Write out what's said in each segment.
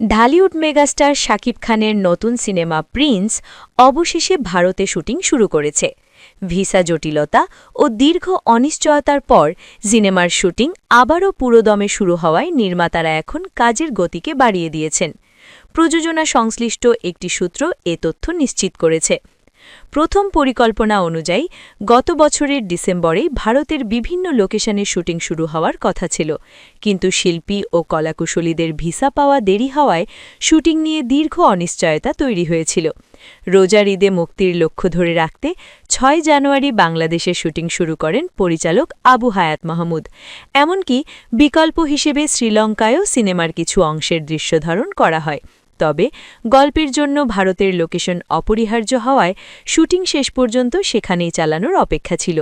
Dhallywood megastar Shakib খানের নতুন cinema Prince অবশেষে ভারতে শুটিং শুরু করেছে। ভিসা জটিলতা ও দীর্ঘ অনিশ্চয়তার পর সিনেমার শুটিং আবারও পুরোদমে শুরু হওয়ায় নির্মাতারা এখন কাজের গতিকে বাড়িয়ে দিয়েছেন। প্রযোজনা সংশ্লিষ্ট একটি সূত্র এ তথ্য নিশ্চিত করেছে। প্রথম পরিকল্পনা অনুযায়ী, গত বছরের ডিসেম্বরেই ভারতের বিভিন্ন লোকেশনে শুটিং শুরু হওয়ার কথা ছিল। কিন্তু শিল্পী ও কলাকুশলীদের ভিসা পাওয়া দেরি হওয়ায় শুটিং নিয়ে দীর্ঘ অনিশ্চয়তা তৈরি হয়েছিল। রোজার ঈদে মুক্তির লক্ষ্য ধরে রাখতে ছয় জানুয়ারি বাংলাদেশে শুটিং শুরু করেন পরিচালক আবু হায়াত মাহমুদ। এমনকি বিকল্প হিসেবে শ্রীলঙ্কায়ও সিনেমার কিছু অংশের দৃশ্যধারণ করা হয়। তবে গল্পের জন্য ভারতের লোকেশন অপরিহার্য হওয়ায় শুটিং শেষ পর্যন্ত সেখানেই চালানোর অপেক্ষা ছিল।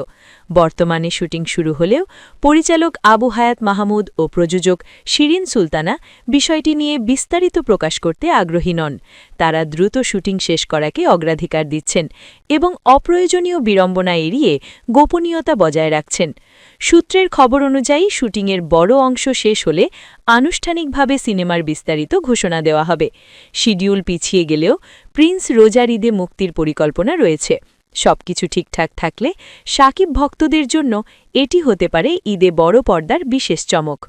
বর্তমানে শুটিং শুরু হলেও পরিচালক আবু হায়াত মাহমুদ ও প্রযোজক শিরিন সুলতানা বিষয়টি নিয়ে বিস্তারিত প্রকাশ করতে আগ্রহী নন। তারা দ্রুত শুটিং শেষ করাকে অগ্রাধিকার দিচ্ছেন এবং অপ্রয়োজনীয় বিড়ম্বনা এড়িয়ে গোপনীয়তা বজায় রাখছেন। সূত্রের খবর অনুযায়ী শুটিংয়ের বড় অংশ শেষ হলে আনুষ্ঠানিকভাবে সিনেমার বিস্তারিত ঘোষণা দেওয়া হবে। শিডিউল পিছিয়ে গেলেও প্রিন্স রোজার ঈদে মুক্তির পরিকল্পনা রয়েছে। সবকিছু ঠিকঠাক থাকলে সাকিব ভক্তদের জন্য এটি হতে পারে ঈদে বড় পর্দার বিশেষ চমক।